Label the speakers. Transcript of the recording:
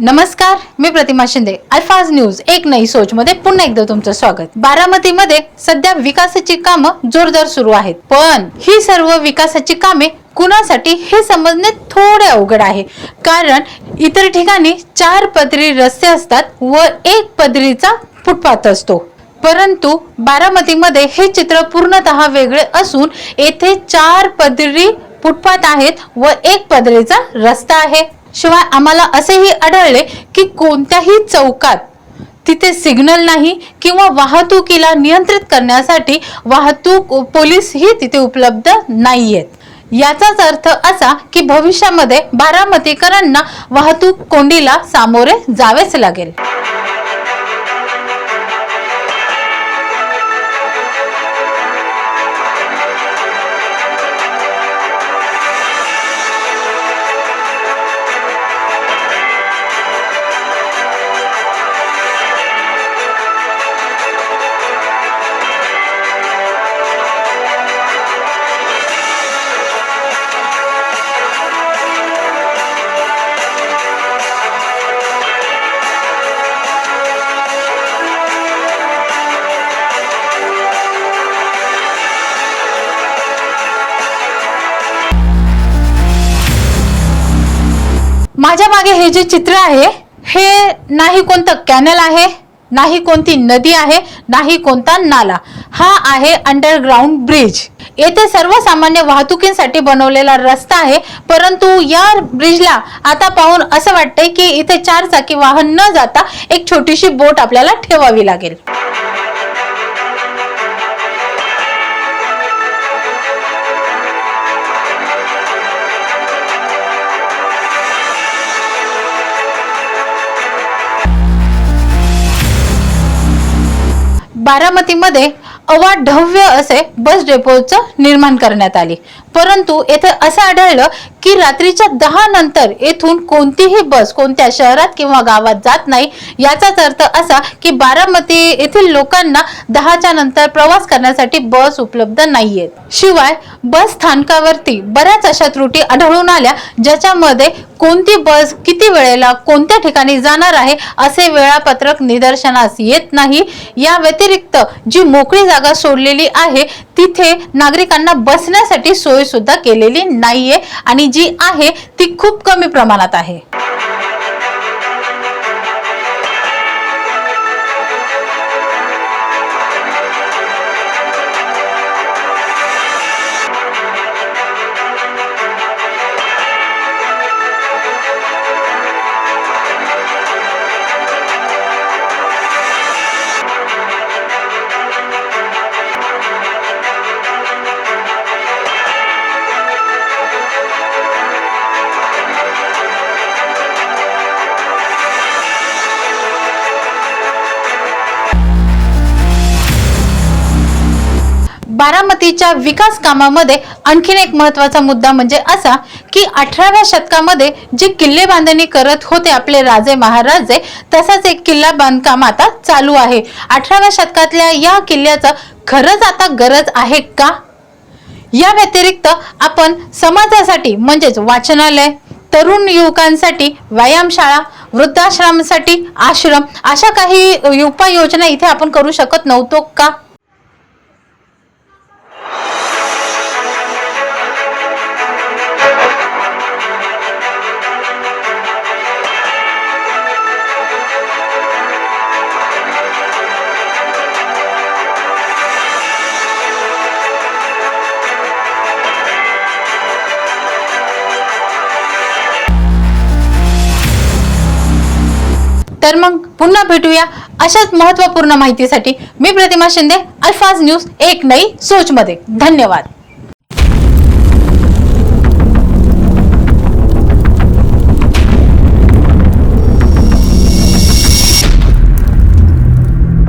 Speaker 1: नमस्कार मी प्रतिमा शिंदे. अल्फाज न्यूज एक नई सोच मध्ये पुन्हा एकदा तुमचं स्वागत. बारामतीमध्ये सध्या विकासाची कामं जोरदार सुरू आहेत. पण ही सर्व विकासाची कामे कुणासाठी हे समजणे थोडे अवघड आहे. कारण इतर ठिकाणी चार पदरी रस्ते असतात व एक पदरीचा फुटपाथ असतो. परंतु बारामतीमध्ये हे चित्र पूर्णतः वेगळे असून येथे चार पदरी फुटपाथ आहेत व एक पदरीचा रस्ता आहे. शिवाय आम्हाला असेही आढळले की कोणत्याही चौकात तिथे सिग्नल नाही किंवा वाहतुकीला नियंत्रित करण्यासाठी वाहतूक पोलीस ही तिथे उपलब्ध नाहीयेत. याचाच अर्थ असा की भविष्यामध्ये बारामतीकरांना वाहतूक कोंडीला सामोरे जावेच लागेल. माझ्या मागे हे जे चित्र आहे हे नाही कोणतं कॅनल आहे नाही कोणती नदी आहे नाही कोणता नाला. हा आहे अंडरग्राऊंड ब्रिज येथे सर्वसामान्य वाहतुकीसाठी बनवलेला रस्ता आहे परंतु या ब्रिजला आता पाहून असं वाटतंय की इथे चार चाकी वाहन न जाता एक छोटीशी बोट आपल्याला ठेवावी लागेल. बारामतीमध्ये अवाढव्य असे बस डेपोचं निर्माण करण्यात आले. परंतु येथे असं आढळलं की रात्रीच्या दहा नंतर येथून कोणतीही बस कोणत्या शहरात किंवा गावात जात नाही. याचाच अर्थ असा की बारामती येथील लोकांना दहाच्या नंतर प्रवास करण्यासाठी बस उपलब्ध नाहीयेत शिवाय बस स्थानकावरती बऱ्याच अशा त्रुटी आढळून आल्या ज्याच्यामध्ये कोणती बस किती वेळेला कोणत्या ठिकाणी जाणार आहे असे वेळापत्रक निदर्शनास येत नाही. या व्यतिरिक्त जी मोकळी जागा सोडलेली आहे तिथे नागरिकांना बसण्यासाठी सोय सुद्धा केलेली नाहीये. आणि जी आहे ती खूप कमी प्रमाणात आहे. बारामतीच्या विकास कामामध्ये आणखीन एक महत्त्वाचा मुद्दा म्हणजे असा की अठराव्या शतकामध्ये जे किल्ले बांधणी करत होते आपले राजे महाराजे तसाच एक किल्ला बांधकाम आता चालू आहे. अठराव्या शतकातल्या या किल्ल्याचं खरंच आता गरज आहे का? या व्यतिरिक्त आपण समाजासाठी म्हणजेच वाचनालय तरुण युवकांसाठी व्यायामशाळा वृद्धाश्रमासाठी आश्रम अशा काही उपाययोजना इथे आपण करू शकत नव्हतो का? तर मग पुन्हा भेटूया अशाच महत्त्वपूर्ण माहितीसाठी मी प्रतिमा शिंदे अल्फाज न्यूज एक नई सोच मध्ये धन्यवाद.